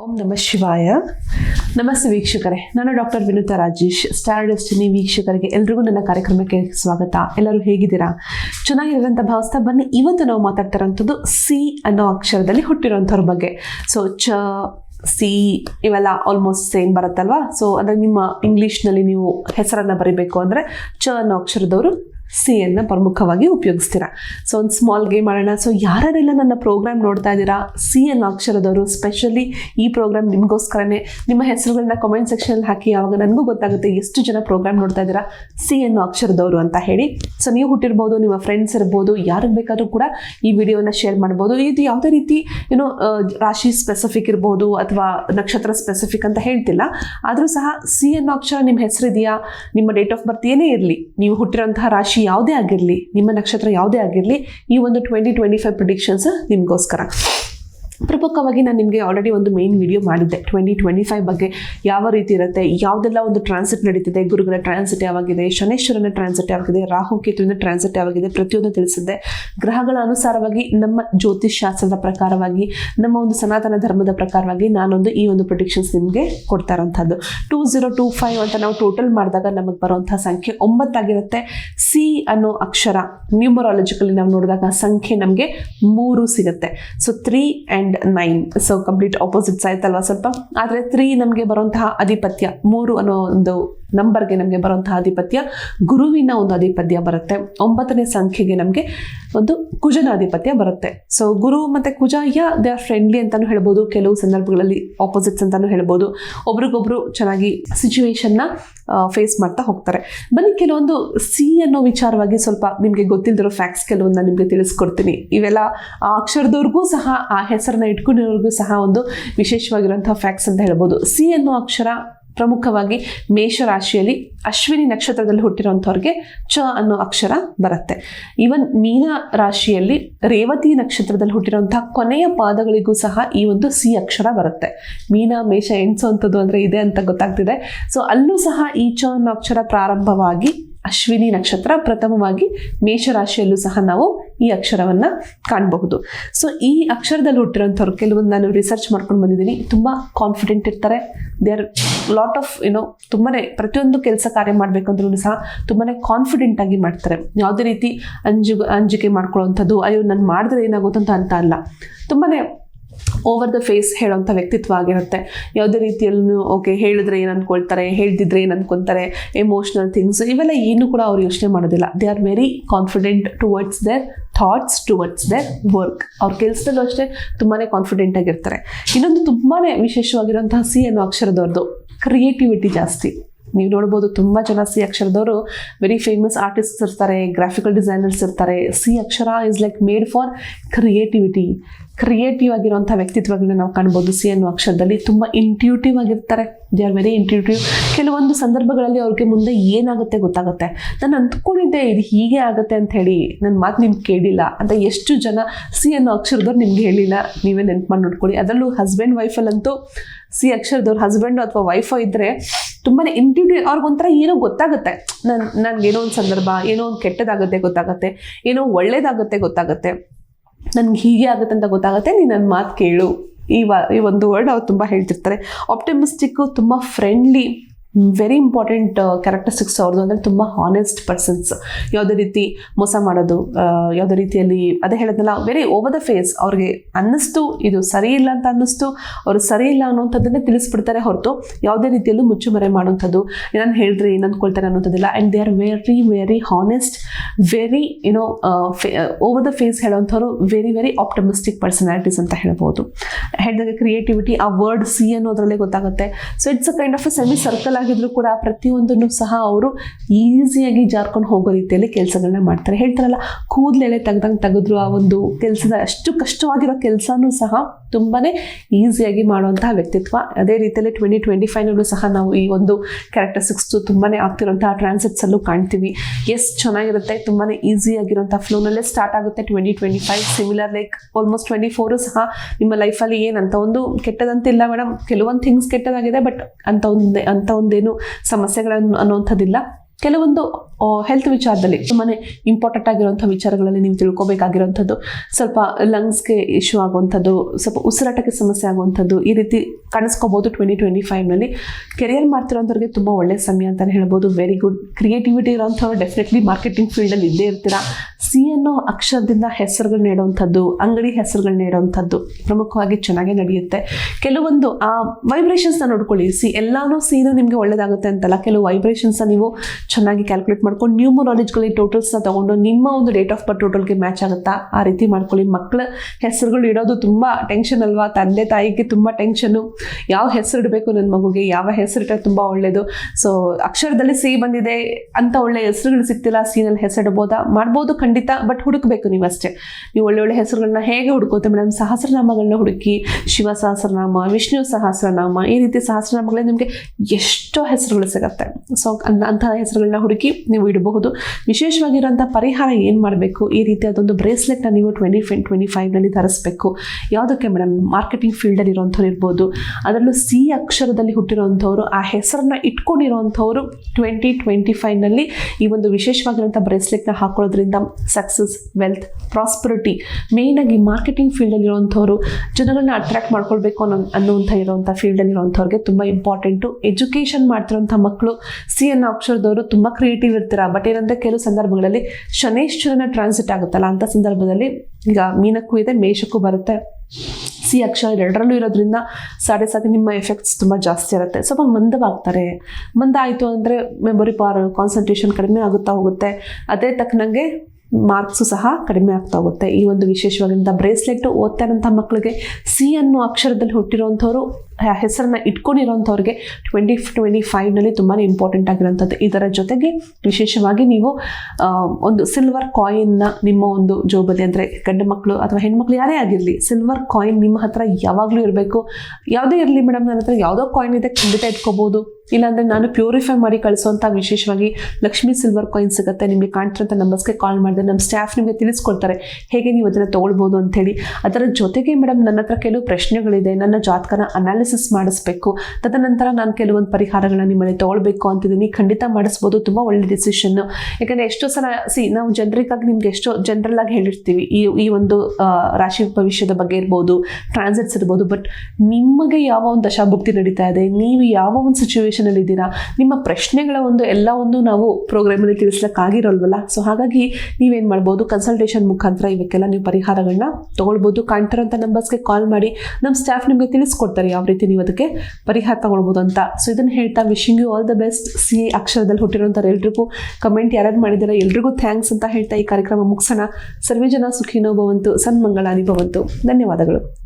ಓಂ ನಮ ಶಿವಾಯ. ನಮಸ್ತೆ ವೀಕ್ಷಕರೇ. ನಾನು doctor Vinutha Rajesh star destiny ವೀಕ್ಷಕರಿಗೆ ಎಲ್ರಿಗೂ ನನ್ನ ಕಾರ್ಯಕ್ರಮಕ್ಕೆ ಸ್ವಾಗತ. ಎಲ್ಲರೂ ಹೇಗಿದ್ದೀರಾ? ಚೆನ್ನಾಗಿರೋದಂತ ಭಾವಿಸ್ತಾ ಬನ್ನಿ. ಇವತ್ತು ನಾವು ಮಾತಾಡ್ತಾ ಇರೋಂಥದ್ದು ಸಿ ಅನ್ನೋ ಅಕ್ಷರದಲ್ಲಿ ಹುಟ್ಟಿರೋಂಥವ್ರ ಬಗ್ಗೆ. ಸೊ ಚ, ಸಿ ಇವೆಲ್ಲ ಆಲ್ಮೋಸ್ಟ್ ಸೇಮ್ ಬರುತ್ತಲ್ವಾ? ಸೊ ಅಂದರೆ ನಿಮ್ಮ ಇಂಗ್ಲೀಷ್ನಲ್ಲಿ ನೀವು ಹೆಸರನ್ನು ಬರಿಬೇಕು ಅಂದರೆ ಚ ಅನ್ನೋ ಅಕ್ಷರದವರು ಸಿ ಅನ್ನ ಪ್ರಮುಖವಾಗಿ ಉಪಯೋಗಿಸ್ತೀರಾ? ಸೊ ಒಂದು ಸ್ಮಾಲ್ ಗೇಮ್ ಮಾಡೋಣ ಸೊ ಯಾರೆಲ್ಲ ನನ್ನ ಪ್ರೋಗ್ರಾಮ್ ನೋಡ್ತಾ ಇದ್ದೀರಾ? ಸಿ ಎನ್ ಅಕ್ಷರದವರು ಸ್ಪೆಷಲಿ ಈ ಪ್ರೋಗ್ರಾಮ್ ನಿಮಗೋಸ್ಕರನೇ. ನಿಮ್ಮ ಹೆಸರುಗಳನ್ನ ಕಮೆಂಟ್ ಸೆಕ್ಷನಲ್ಲಿ ಹಾಕಿ. ಆವಾಗ ನನಗೂ ಗೊತ್ತಾಗುತ್ತೆ ಎಷ್ಟು ಜನ ಪ್ರೋಗ್ರಾಮ್ ನೋಡ್ತಾ ಇದ್ದೀರಾ? ಸಿ ಎನ್ ಅಕ್ಷರದವರು ಅಂತ ಹೇಳಿ. ಸೊ ನೀವು ಹುಟ್ಟಿರ್ಬೋದು, ನಿಮ್ಮ ಫ್ರೆಂಡ್ಸ್ ಇರ್ಬೋದು, ಯಾರಿಗೆ ಬೇಕಾದರೂ ಕೂಡ ಈ ವಿಡಿಯೋನ ಶೇರ್ ಮಾಡ್ಬೋದು. ಇದು ಯಾವುದೇ ರೀತಿ ಏನೋ ರಾಶಿ ಸ್ಪೆಸಿಫಿಕ್ ಇರ್ಬೋದು ಅಥವಾ ನಕ್ಷತ್ರ ಸ್ಪೆಸಿಫಿಕ್ ಅಂತ ಹೇಳ್ತಿಲ್ಲ. ಆದರೂ ಸಹ ಸಿ ಎನ್ ಅಕ್ಷರ ನಿಮ್ಮ ಹೆಸರಿದೆಯಾ? ನಿಮ್ಮ ಡೇಟ್ ಆಫ್ ಬರ್ತ್ ಏನೇ ಇರಲಿ. ನೀವು ಹುಟ್ಟಿರೋಂತಹ ರಾಶಿ ಯಾವುದೇ ಆಗಿರಲಿ ನಿಮ್ಮ ನಕ್ಷತ್ರ ಯಾವುದೇ ಆಗಿರಲಿ ಈ ಒಂದು ಟ್ವೆಂಟಿ ಟ್ವೆಂಟಿ ಫೈವ್ ಪ್ರಿಡಿಕ್ಷನ್ಸ್ ನಿಮಗೋಸ್ಕರ. ಪ್ರಮುಖವಾಗಿ ನಾನು ನಿಮಗೆ ಆಲ್ರೆಡಿ ಒಂದು ಮೇನ್ ವಿಡಿಯೋ ಮಾಡಿದ್ದೆ. ಟ್ವೆಂಟಿ ಟ್ವೆಂಟಿ ಫೈವ್ ಬಗ್ಗೆ ಯಾವ ರೀತಿ ಇರುತ್ತೆ, ಯಾವುದೆಲ್ಲ ಒಂದು ಟ್ರಾನ್ಸಿಟ್ ನಡೀತಿದೆ, ಗುರುಗಳ ಟ್ರಾನ್ಸಿಟ್ ಯಾವಾಗಿದೆ, ಶನೇಶ್ವರನ ಟ್ರಾನ್ಸಿಟ್ ಯಾವಾಗಿದೆ, ರಾಹು ಕೇತುವಿನ ಟ್ರಾನ್ಸಿಟ್ ಯಾವಾಗಿದೆ ಪ್ರತಿಯೊಂದು ತಿಳಿಸಿದ್ದೆ. ಗ್ರಹಗಳ ಅನುಸಾರವಾಗಿ ನಮ್ಮ ಜ್ಯೋತಿಷ್ ಶಾಸ್ತ್ರದ ಪ್ರಕಾರವಾಗಿ, ನಮ್ಮ ಒಂದು ಸನಾತನ ಧರ್ಮದ ಪ್ರಕಾರವಾಗಿ ನಾನೊಂದು ಈ ಒಂದು ಪ್ರೊಡಿಕ್ಷನ್ಸ್ ನಿಮಗೆ ಕೊಡ್ತಾ ಇರೋಂಥದ್ದು. ಟೂ ಝೀರೋ ಟೂ ಫೈವ್ ಅಂತ ನಾವು ಟೋಟಲ್ ಮಾಡಿದಾಗ ನಮಗೆ ಬರುವಂತಹ ಸಂಖ್ಯೆ ಒಂಬತ್ತಾಗಿರುತ್ತೆ ಸಿ ಅನ್ನೋ ಅಕ್ಷರ ನ್ಯೂಮರಾಲಜಿಕಲಿ ನಾವು ನೋಡಿದಾಗ ಸಂಖ್ಯೆ ನಮಗೆ ಮೂರು ಸಿಗುತ್ತೆ. So three and nine so complete opposites ಆಯ್ತಲ್ವಾ ಸ್ವಲ್ಪ? ಆದರೆ ತ್ರೀ ನಮಗೆ ಬರುವಂತಹ ಅಧಿಪತ್ಯ ಮೂರು ಅನ್ನೋ ಒಂದು ನಂಬರ್ಗೆ ನಮಗೆ ಬರುವಂತಹ ಆಧಿಪತ್ಯ ಗುರುವಿನ ಒಂದು ಆಧಿಪತ್ಯ ಬರುತ್ತೆ. ಒಂಬತ್ತನೇ ಸಂಖ್ಯೆಗೆ ನಮಗೆ ಒಂದು ಕುಜನ ಆಧಿಪತ್ಯ ಬರುತ್ತೆ. ಸೊ ಗುರು ಮತ್ತು Kuja, yeah they are friendly ಅಂತಲೂ ಹೇಳ್ಬೋದು. ಕೆಲವು ಸಂದರ್ಭಗಳಲ್ಲಿ ಆಪೋಸಿಟ್ಸ್ ಅಂತಲೂ ಹೇಳ್ಬೋದು. ಒಬ್ರಿಗೊಬ್ರು ಚೆನ್ನಾಗಿ ಸಿಚುವೇಶನ್ನ ಫೇಸ್ ಮಾಡ್ತಾ ಹೋಗ್ತಾರೆ. ಬನ್ನಿ, ಕೆಲವೊಂದು ಸಿ ಅನ್ನೋ ವಿಚಾರವಾಗಿ ಸ್ವಲ್ಪ ನಿಮಗೆ ಗೊತ್ತಿಲ್ಲದಿರೋ ಫ್ಯಾಕ್ಟ್ಸ್ ಕೆಲವೊಂದು ನಾನು ನಿಮಗೆ ತಿಳಿಸ್ಕೊಡ್ತೀನಿ. ಇವೆಲ್ಲ ಆ ಅಕ್ಷರದವ್ರಿಗೂ ಸಹ, ಆ ಹೆಸರನ್ನ ಇಟ್ಕೊಂಡಿರೋರ್ಗೂ ಸಹ ಒಂದು ವಿಶೇಷವಾಗಿರುವಂಥ ಫ್ಯಾಕ್ಟ್ಸ್ ಅಂತ ಹೇಳ್ಬೋದು. ಸಿ ಅನ್ನೋ ಅಕ್ಷರ ಪ್ರಮುಖವಾಗಿ ಮೇಷರಾಶಿಯಲ್ಲಿ ಅಶ್ವಿನಿ ನಕ್ಷತ್ರದಲ್ಲಿ ಹುಟ್ಟಿರೋಂಥವ್ರಿಗೆ ಚ ಅನ್ನೋ ಅಕ್ಷರ ಬರುತ್ತೆ. ಈವನ್ ಮೀನ ರಾಶಿಯಲ್ಲಿ ರೇವತಿ ನಕ್ಷತ್ರದಲ್ಲಿ ಹುಟ್ಟಿರುವಂತಹ ಕೊನೆಯ ಪಾದಗಳಿಗೂ ಸಹ ಈ ಒಂದು ಸಿ ಅಕ್ಷರ ಬರುತ್ತೆ. ಮೀನ, ಮೇಷ ಎಣಿಸೋವಂಥದ್ದು ಅಂದರೆ ಇದೆ ಅಂತ ಗೊತ್ತಾಗ್ತಿದೆ. ಸೊ ಅಲ್ಲೂ ಸಹ ಈ ಚ ಅನ್ನೋ ಅಕ್ಷರ ಪ್ರಾರಂಭವಾಗಿ ಅಶ್ವಿನಿ ನಕ್ಷತ್ರ, ಪ್ರಥಮವಾಗಿ ಮೇಷರಾಶಿಯಲ್ಲೂ ಸಹ ನಾವು ಈ ಅಕ್ಷರವನ್ನು ಕಾಣಬಹುದು. ಸೊ ಈ ಅಕ್ಷರದಲ್ಲಿ ಹುಟ್ಟಿರೋಂಥವ್ರು ಕೆಲವೊಂದು ನಾನು ರಿಸರ್ಚ್ ಮಾಡ್ಕೊಂಡು ಬಂದಿದ್ದೀನಿ, ತುಂಬ ಕಾನ್ಫಿಡೆಂಟ್ ಇರ್ತಾರೆ. ದೇ ಆರ್ ಲಾಟ್ ಆಫ್ ಏನೋ ತುಂಬಾ ಪ್ರತಿಯೊಂದು ಕೆಲಸ ಕಾರ್ಯ ಮಾಡಬೇಕಂದ್ರೂ ಸಹ ತುಂಬಾ ಕಾನ್ಫಿಡೆಂಟ್ ಆಗಿ ಮಾಡ್ತಾರೆ. ಯಾವುದೇ ರೀತಿ ಅಂಜು, ಅಂಜಿಕೆ ಮಾಡ್ಕೊಳ್ಳೋವಂಥದ್ದು, ಅಯ್ಯೋ, ನಾನು ಮಾಡಿದ್ರೆ ಏನಾಗುತ್ತಂತ ಅಂತ ಅಲ್ಲ. ತುಂಬಾ ಓವರ್ ದ ಫೇಸ್ ಹೇಳೋಂಥ ವ್ಯಕ್ತಿತ್ವ ಆಗಿರುತ್ತೆ. ಯಾವುದೇ ರೀತಿಯಲ್ಲೂ ಓಕೆ ಹೇಳಿದ್ರೆ ಏನು ಅಂದ್ಕೊಳ್ತಾರೆ ಹೇಳ್ದಿದ್ರೆ ಏನು ಅಂದ್ಕೊತಾರೆ ಎಮೋಷ್ನಲ್ ಥಿಂಗ್ಸ್ ಇವೆಲ್ಲ ಏನು ಕೂಡ ಅವ್ರು ಯೋಚನೆ ಮಾಡೋದಿಲ್ಲ. They are very confident towards their thoughts towards their work ಅವ್ರ ಕೆಲಸದಲ್ಲೂ ಅಷ್ಟೇ ತುಂಬಾ ಕಾನ್ಫಿಡೆಂಟ್ ಆಗಿರ್ತಾರೆ. ಇನ್ನೊಂದು ತುಂಬಾ ವಿಶೇಷವಾಗಿರುವಂತಹ ಸಿ ಅನ್ನೋ ಅಕ್ಷರದವ್ರದ್ದು ಕ್ರಿಯೇಟಿವಿಟಿ ಜಾಸ್ತಿ. ನೀವು ನೋಡ್ಬೋದು ತುಂಬ ಜನ ಸಿ ಅಕ್ಷರದವರು ವೆರಿ ಫೇಮಸ್ ಆರ್ಟಿಸ್ಟ್ಸ್ ಇರ್ತಾರೆ ಗ್ರಾಫಿಕಲ್ ಡಿಸೈನರ್ಸ್ ಇರ್ತಾರೆ. C Akshara is like made for creativity creative ಆಗಿರುವಂಥ ವ್ಯಕ್ತಿತ್ವಗಳನ್ನ ನಾವು ಕಾಣ್ಬೋದು ಸಿ ಅನ್ನೋ ಅಕ್ಷರದಲ್ಲಿ. ತುಂಬ ಇಂಟ್ಯೂಟಿವ್ ಆಗಿರ್ತಾರೆ. ದೇ ಆರ್ ವೆರಿ ಇಂಟ್ಯೂಟಿವ್ ಕೆಲವೊಂದು ಸಂದರ್ಭಗಳಲ್ಲಿ ಅವ್ರಿಗೆ ಮುಂದೆ ಏನಾಗುತ್ತೆ ಗೊತ್ತಾಗುತ್ತೆ. ನಾನು ಅಂದ್ಕೊಂಡಿದ್ದೆ ಇದು ಹೀಗೆ ಆಗುತ್ತೆ ಅಂತ ಹೇಳಿ ನನ್ನ ಮಾತು ನಿಮ್ಗೆ ಕೇಳಿಲ್ಲ ಅಂತ ಎಷ್ಟು ಜನ ಸಿ ಅನ್ನೋ ಅಕ್ಷರದವ್ರು ನಿಮ್ಗೆ ಹೇಳಿಲ್ಲ, ನೀವೇ ನೆನ್ಪು ಮಾಡಿ ನೋಡ್ಕೊಳ್ಳಿ. ಅದರಲ್ಲೂ ಹಸ್ಬೆಂಡ್ ವೈಫಲ್ಲಂತೂ ಸಿ ಅಕ್ಷರದವ್ರು ಹಸ್ಬೆಂಡು ಅಥವಾ ವೈಫ್ ಇದ್ದರೆ ತುಂಬಾ ಇಂಟ್ಯೂಟಿವ್ ಅವ್ರಿಗೊಂಥರ ಏನೋ ಗೊತ್ತಾಗುತ್ತೆ. ನನ್ನ ಏನೋ ಒಂದು ಸಂದರ್ಭ, ಏನೋ ಒಂದು ಕೆಟ್ಟದಾಗುತ್ತೆ ಗೊತ್ತಾಗುತ್ತೆ, ಏನೋ ಒಳ್ಳೇದಾಗುತ್ತೆ ಗೊತ್ತಾಗುತ್ತೆ. ನನ್ಗೆ ಹೀಗೆ ಆಗುತ್ತೆ ಅಂತ ಗೊತ್ತಾಗುತ್ತೆ. ನೀನು ನನ್ನ ಮಾತು ಕೇಳು. ಈ ವ, ಈ ಒಂದು ವರ್ಡ್ ಅವ್ರು ತುಂಬ ಹೇಳ್ತಿರ್ತಾರೆ. ಆಪ್ಟಿಮಿಸ್ಟಿಕ್ಕು ತುಂಬ ಫ್ರೆಂಡ್ಲಿ ವೆರಿ ಇಂಪಾರ್ಟೆಂಟ್ ಕ್ಯಾರೆಕ್ಟರಿಸ್ಟಿಕ್ಸ್ ಅವ್ರದ್ದು ಅಂದರೆ ತುಂಬ ಹಾನೆಸ್ಟ್ ಪರ್ಸನ್ಸ್ ಯಾವುದೇ ರೀತಿ ಮೋಸ ಮಾಡೋದು ಯಾವುದೇ ರೀತಿಯಲ್ಲಿ ಅದೇ ಹೇಳೋದಲ್ಲ ವೆರಿ ಓವರ್ ದ ಫೇಸ್ ಅವ್ರಿಗೆ ಅನ್ನಿಸ್ತು, ಇದು ಸರಿ ಇಲ್ಲ ಅಂತ ಅನ್ನಿಸ್ತು, ಅವರು ಸರಿ ಇಲ್ಲ ಅನ್ನೋಂಥದ್ದನ್ನೇ ತಿಳಿಸ್ಬಿಡ್ತಾರೆ ಹೊರತು ಯಾವುದೇ ರೀತಿಯಲ್ಲೂ ಮುಚ್ಚುಮರೆ ಮಾಡುವಂಥದ್ದು ನಾನು ಹೇಳಿದ್ರೆ ಏನು ಅಂದ್ಕೊಳ್ತಾರೆ ಅನ್ನೋಂಥದ್ದಿಲ್ಲ and they are very very honest very you know over the face ಹೇಳೋವಂಥವ್ರು very very optimistic personalities ಅಂತ ಹೇಳ್ಬೋದು. ಹೇಳಿದಾಗ ಕ್ರಿಯೇಟಿವಿಟಿ ಆ ವರ್ಡ್ ಸಿ ಅನ್ನೋದ್ರಲ್ಲೇ ಗೊತ್ತಾಗುತ್ತೆ. So it's a kind of a semi circle ಆಗಿದ್ರು ಕೂಡ ಪ್ರತಿಯೊಂದನ್ನು ಸಹ ಅವರು ಈಸಿಯಾಗಿ ಜಾರ್ಕೊಂಡು ಹೋಗೋ ರೀತಿಯಲ್ಲಿ ಕೆಲಸಗಳನ್ನ ಮಾಡ್ತಾರೆ. ಹೇಳ್ತಾರಲ್ಲ, ಕೂದಲೆಳೆ ತೆಗ್ದಂಗೆ ತೆಗೆದ್ರು ಆ ಒಂದು ಕೆಲಸದ ಅಷ್ಟು ಕಷ್ಟವಾಗಿರೋ ಕೆಲಸನೂ ಸಹ ತುಂಬಾ ಈಸಿಯಾಗಿ ಮಾಡುವಂತಹ ವ್ಯಕ್ತಿತ್ವ. ಅದೇ ರೀತಿಯಲ್ಲಿ ಟ್ವೆಂಟಿ ಟ್ವೆಂಟಿ ಫೈವ್ನಲ್ಲೂ ಸಹ ನಾವು ಈ ಒಂದು ಕ್ಯಾರೆಕ್ಟರಿಸ್ಟಿಕ್ಸು ತುಂಬಾ ಆಗ್ತಿರೋಂತಹ ಟ್ರಾನ್ಸೆಟ್ಸಲ್ಲೂ ಕಾಣ್ತೀವಿ. ಎಸ್ ಚೆನ್ನಾಗಿರುತ್ತೆ ತುಂಬಾ ಈಸಿಯಾಗಿರೋಂಥ ಫ್ಲೋನಲ್ಲೇ ಸ್ಟಾರ್ಟ್ ಆಗುತ್ತೆ twenty twenty five similar like almost twenty four ಸಹ ನಿಮ್ಮ ಲೈಫಲ್ಲಿ ಏನಂತ ಒಂದು ಕೆಟ್ಟದಂತಿಲ್ಲ ಮೇಡಮ್ ಕೆಲವೊಂದು ಥಿಂಗ್ಸ್ ಕೆಟ್ಟದಾಗಿದೆ ಬಟ್ ಅಂಥ ಒಂದು ಅಂಥ ಒಂದೇನು ಸಮಸ್ಯೆಗಳನ್ನು ಅನ್ನುವಂಥದ್ದಿಲ್ಲ. ಕೆಲವೊಂದು ಹೆಲ್ತ್ ವಿಚಾರದಲ್ಲಿ ತುಂಬಾ ಇಂಪಾರ್ಟೆಂಟ್ ಆಗಿರುವಂಥ ವಿಚಾರಗಳಲ್ಲಿ ನೀವು ತಿಳ್ಕೊಬೇಕಾಗಿರುವಂಥದ್ದು. ಸ್ವಲ್ಪ ಲಂಗ್ಸ್ಗೆ ಇಶ್ಯೂ ಆಗುವಂಥದ್ದು, ಸ್ವಲ್ಪ ಉಸಿರಾಟಕ್ಕೆ ಸಮಸ್ಯೆ ಆಗುವಂಥದ್ದು ಈ ರೀತಿ ಕಾಣಿಸ್ಕೋಬೋದು ಟ್ವೆಂಟಿ ಟ್ವೆಂಟಿ ಫೈವ್ನಲ್ಲಿ ಕೆರಿಯರ್ ಮಾಡ್ತಿರೋಂಥವ್ರಿಗೆ ತುಂಬ ಒಳ್ಳೆಯ ಸಮಯ ಅಂತಲೇ ಹೇಳ್ಬೋದು. ವೆರಿ ಗುಡ್ ಕ್ರಿಯೇಟಿವಿಟಿ ಇರೋಂಥವ್ರು ಡೆಫಿನೆಟ್ಲಿ ಮಾರ್ಕೆಟಿಂಗ್ ಫೀಲ್ಡಲ್ಲಿ ಇದ್ದೇ ಇರ್ತೀರಾ? ಸಿ ಅನ್ನೋ ಅಕ್ಷರದಿಂದ ಹೆಸರುಗಳು ನೀಡುವಂಥದ್ದು ಅಂಗಡಿ ಹೆಸರುಗಳು ನೀಡುವಂಥದ್ದು ಪ್ರಮುಖವಾಗಿ ಚೆನ್ನಾಗೇ ನಡೆಯುತ್ತೆ. ಕೆಲವೊಂದು, ಆ ವೈಬ್ರೇಷನ್ಸ್ನ ನೋಡ್ಕೊಳ್ಳಿ. ಸಿ ಎಲ್ಲಾನು ಸೀನು ನಿಮಗೆ ಒಳ್ಳೆಯದಾಗುತ್ತೆ ಅಂತಲ್ಲ. ಕೆಲವು ವೈಬ್ರೇಷನ್ಸ್ನ ನೀವು ಚೆನ್ನಾಗಿ ಕ್ಯಾಲ್ಕುಲೇಟ್ ಮಾಡ್ಕೊಂಡು ನ್ಯೂಮರಾಲಜಿಕಲಿ ಟೋಟಲ್ಸ್ನ ತಗೊಂಡು ನಿಮ್ಮ ಒಂದು ಡೇಟ್ ಆಫ್ ಬರ್ತ್ ಟೋಟಲ್ಗೆ ಮ್ಯಾಚ್ ಆಗುತ್ತಾ? ಆ ರೀತಿ ಮಾಡ್ಕೊಳ್ಳಿ. ಮಕ್ಕಳ ಹೆಸರುಗಳು ಇಡೋದು ತುಂಬ ಟೆನ್ಷನ್ ಅಲ್ವಾ? ತಂದೆ, ತಾಯಿಗೆ ತುಂಬ ಟೆನ್ಷನ್ನು ಯಾವ ಹೆಸರು ಇಡಬೇಕು ನನ್ನ ಮಗುಗೆ? ಯಾವ ಹೆಸರು ಇಟ್ಟರೆ ತುಂಬ ಒಳ್ಳೆಯದು ಸೊ ಅಕ್ಷರದಲ್ಲಿ ಸಿ ಬಂದಿದೆ ಅಂತ ಒಳ್ಳೆ ಹೆಸರುಗಳು ಸಿಗ್ತಿಲ್ಲ. ಸೀನಲ್ಲಿ ಹೆಸರಿಡ್ಬೋದಾ ಮಾಡ್ಬೋದು ಖಂಡಿತ ಬಟ್ ಹುಡುಕಬೇಕು ನೀವು ಅಷ್ಟೇ. ನೀವು ಒಳ್ಳೆ ಒಳ್ಳೆ ಹೆಸರುಗಳನ್ನ ಹೇಗೆ ಹುಡುಕೋತೆ ಮೇಡಮ್ ಸಹಸ್ರನಾಮಗಳನ್ನ ಹುಡುಕಿ, ಶಿವ ಸಹಸ್ರನಾಮ, ವಿಷ್ಣು ಸಹಸ್ರನಾಮ, ಈ ರೀತಿ ಸಹಸ್ರನಾಮಗಳೇ ನಿಮಗೆ ಎಷ್ಟೋ ಹೆಸರುಗಳು ಸಿಗುತ್ತೆ. ಸೊ ಅಂತಹ ಹೆಸರುಗಳನ್ನ ಹುಡುಕಿ ನೀವು ಇಡಬಹುದು. ವಿಶೇಷವಾಗಿರೋಂಥ ಪರಿಹಾರ ಏನು ಮಾಡಬೇಕು? ಈ ರೀತಿ ಅದೊಂದು ಬ್ರೇಸ್ಲೆಟ್ನ ನೀವು ಟ್ವೆಂಟಿ ಫೈ ಟ್ವೆಂಟಿ ಫೈವ್ನಲ್ಲಿ ಧರಿಸ್ಬೇಕು ಯಾವುದಕ್ಕೆ ಮೇಡಮ್? ಮಾರ್ಕೆಟಿಂಗ್ ಫೀಲ್ಡಲ್ಲಿ ಇರೋಂಥವ್ರು ಇರ್ಬೋದು. ಅದರಲ್ಲೂ ಸಿ ಅಕ್ಷರದಲ್ಲಿ ಹುಟ್ಟಿರೋಂಥವ್ರು ಆ ಹೆಸರನ್ನ ಇಟ್ಕೊಂಡಿರೋಂಥವ್ರು ಟ್ವೆಂಟಿ ಟ್ವೆಂಟಿ ಫೈವ್ನಲ್ಲಿ ಈ ಒಂದು ವಿಶೇಷವಾಗಿರುವಂಥ ಬ್ರೇಸ್ಲೆಟ್ನ ಹಾಕೊಳ್ಳೋದ್ರಿಂದ ಸಕ್ಸಸ್, ವೆಲ್ತ್, ಪ್ರಾಸ್ಪರಿಟಿ ಮೇಯ್ನಾಗಿ ಮಾರ್ಕೆಟಿಂಗ್ ಫೀಲ್ಡಲ್ಲಿ ಇರೋಂಥವ್ರು ಜನಗಳನ್ನ ಅಟ್ರಾಕ್ಟ್ ಮಾಡ್ಕೊಳ್ಬೇಕು ಅನ್ನೋ, ಅನ್ನುವಂಥ ಇರೋಂಥ ಫೀಲ್ಡಲ್ಲಿ ಇರೋಂಥವ್ರಿಗೆ ತುಂಬ ಇಂಪಾರ್ಟೆಂಟು ಎಜುಕೇಷನ್ ಮಾಡ್ತಿರೋಂಥ ಮಕ್ಕಳು, ಸಿ ಅನ್ನೋ ಅಕ್ಷರದವರು ತುಂಬ ಕ್ರಿಯೇಟಿವ್ ಇರ್ತೀರ. ಬಟ್ ಏನಂದರೆ ಕೆಲವು ಸಂದರ್ಭಗಳಲ್ಲಿ ಶನೇಶ್ವರನ ಟ್ರಾನ್ಸಿಟ್ ಆಗುತ್ತಲ್ಲ ಅಂಥ ಸಂದರ್ಭದಲ್ಲಿ ಈಗ ಮೀನಕ್ಕೂ ಇದೆ ಮೇಷಕ್ಕೂ ಬರುತ್ತೆ. ಸಿ ಅಕ್ಷರ ಎರಡರಲ್ಲೂ ಇರೋದ್ರಿಂದ ಸಾಡೆ ಸಾಕು ನಿಮ್ಮ ಎಫೆಕ್ಟ್ಸ್ ತುಂಬ ಜಾಸ್ತಿ ಇರುತ್ತೆ. ಸ್ವಲ್ಪ ಮಂದವಾಗ್ತಾರೆ. ಮಂದ ಆಯಿತು ಅಂದರೆ ಮೆಮೊರಿ ಪವರ್ ಕಾನ್ಸಂಟ್ರೇಷನ್ ಕಡಿಮೆ ಆಗುತ್ತಾ ಹೋಗುತ್ತೆ. ಅದೇ ತಕ್ಕನಂಗೆ ಮಾರ್ಕ್ಸು ಸಹ ಕಡಿಮೆ ಆಗ್ತಾ ಹೋಗುತ್ತೆ. ಈ ಒಂದು ವಿಶೇಷವಾಗಿಂತ ಬ್ರೇಸ್ಲೆಟ್ ಓದ್ತಾ ಮಕ್ಕಳಿಗೆ ಸಿ ಅನ್ನೋ ಅಕ್ಷರದಲ್ಲಿ ಹುಟ್ಟಿರೋಂಥವ್ರು ಹೆಸರನ್ನ ಇಟ್ಕೊಂಡಿರೋಂಥವ್ರಿಗೆ ಟ್ವೆಂಟಿ ಟ್ವೆಂಟಿ ಫೈವ್ನಲ್ಲಿ ತುಂಬಾ ಇಂಪಾರ್ಟೆಂಟ್ ಆಗಿರೋಂಥದ್ದು ಇದರ ಜೊತೆಗೆ ವಿಶೇಷವಾಗಿ ನೀವು ಒಂದು ಸಿಲ್ವರ್ ಕಾಯಿನ್ನ ನಿಮ್ಮ ಒಂದು ಜೋಬಲ್ಲಿ ಅಂದರೆ ಗಂಡು ಮಕ್ಕಳು ಅಥವಾ ಹೆಣ್ಮಕ್ಳು ಯಾರೇ ಆಗಿರಲಿ ಸಿಲ್ವರ್ ಕಾಯಿನ್ ನಿಮ್ಮ ಹತ್ರ ಯಾವಾಗಲೂ ಇರಬೇಕು. ಯಾವುದೇ ಇರಲಿ ಮೇಡಮ್ ನನ್ನ ಹತ್ರ ಯಾವುದೋ ಕಾಯಿನ್ ಇದೆ, ಖಂಡಿತ ಇಟ್ಕೋಬೋದು. ಇಲ್ಲಾಂದರೆ ನಾನು ಪ್ಯೂರಿಫೈ ಮಾಡಿ ಕಳಿಸುವಂಥ ವಿಶೇಷವಾಗಿ ಲಕ್ಷ್ಮೀ ಸಿಲ್ವರ್ ಕಾಯಿನ್ ಸಿಗುತ್ತೆ, ನಿಮಗೆ ಕಾಣ್ತಿರೋಂಥ ನಂಬರ್ಸ್ಗೆ ಕಾಲ್ ಮಾಡಿದ್ರೆ ನಮ್ಮ ಸ್ಟಾಫ್ ನಿಮಗೆ ತಿಳಿಸ್ಕೊಡ್ತಾರೆ, ಹೇಗೆ ನೀವು ಅದನ್ನು ತೊಗೊಳ್ಬೋದು ಅಂಥೇಳಿ. ಅದರ ಜೊತೆಗೆ ಮೇಡಮ್ ನನ್ನ ಹತ್ರ ಕೆಲವು ಪ್ರಶ್ನೆಗಳಿದೆ, ನನ್ನ ಜಾತಕನ ಅನಾಲಿಸಿಸ್ ಮಾಡಿಸ್ಬೇಕು. ತದನಂತರ ನಾನು ಕೆಲವೊಂದು ಪರಿಹಾರಗಳನ್ನ ನಿಮ್ಮಲ್ಲಿ ತೊಗೊಳ್ಬೇಕು ಅಂತಿದ್ದೀನಿ. ಖಂಡಿತ ಮಾಡಿಸ್ಬೋದು, ತುಂಬ ಒಳ್ಳೆ ಡಿಸಿಷನ್ನು ಯಾಕಂದರೆ ಎಷ್ಟೋ ಸಲ ಸಿ ನಾವು ಜನರಿಗಾಗಿ ನಿಮ್ಗೆ ಎಷ್ಟೋ ಜನರಲ್ ಆಗಿ ಹೇಳಿರ್ತೀವಿ. ಈ ಈ ಒಂದು ರಾಶಿ ಭವಿಷ್ಯದ ಬಗ್ಗೆ ಇರ್ಬೋದು ಟ್ರಾನ್ಸಿಟ್ಸ್ ಇರ್ಬೋದು ಬಟ್ ನಿಮಗೆ ಯಾವ ಒಂದು ದಶಾಭುಕ್ತಿ ನಡೀತಾ ಇದೆ, ನೀವು ಯಾವ ಒಂದು ಸಿಚುವೇಶನಲ್ಲಿ ನಿಮ್ಮ ಪ್ರಶ್ನೆಗಳ ಒಂದು ಎಲ್ಲ ಒಂದು ನಾವು ಪ್ರೋಗ್ರಾಮಲ್ಲಿ ತಿಳಿಸ್ಲಿಕ್ಕಾಗಿರೋಲ್ವಲ್ಲ? ಸೊ ಹಾಗಾಗಿ ನೀವೇನು ಮಾಡ್ಬೋದು? ಕನ್ಸಲ್ಟೇಷನ್ ಮುಖಾಂತರ ಇವಕ್ಕೆಲ್ಲ ನೀವು ಪರಿಹಾರಗಳನ್ನ ತೊಗೊಳ್ಬೋದು. ಕಾಣ್ತಿರೋಂಥ ನಂಬರ್ಸ್ಗೆ ಕಾಲ್ ಮಾಡಿ ನಮ್ಮ ಸ್ಟಾಫ್ ನಿಮಗೆ ತಿಳಿಸ್ಕೊಡ್ತಾರೆ ಯಾವ ರೀತಿ ನೀವು ಅದಕ್ಕೆ ಪರಿಹಾರ ತಗೊಳ್ಬೋದು ಅಂತ. ಸೊ ಇದನ್ನು ಹೇಳ್ತಾ wishing you all the best C ಅಕ್ಷರದಲ್ಲಿ ಹುಟ್ಟಿರೋಂಥ ಎಲ್ರಿಗೂ ಕಮೆಂಟ್ ಯಾರ್ಯಾರು ಮಾಡಿದ್ದಾರೆ? ಎಲ್ರಿಗೂ ಥ್ಯಾಂಕ್ಸ್ ಅಂತ ಹೇಳ್ತಾ ಈ ಕಾರ್ಯಕ್ರಮ ಮುಗಿಸೋಣ. ಸರ್ವೇ ಜನ ಸುಖಿನೋ ಭವಂತು, ಸನ್ಮಂಗಳಾನಿ ಭವಂತು. ಧನ್ಯವಾದಗಳು.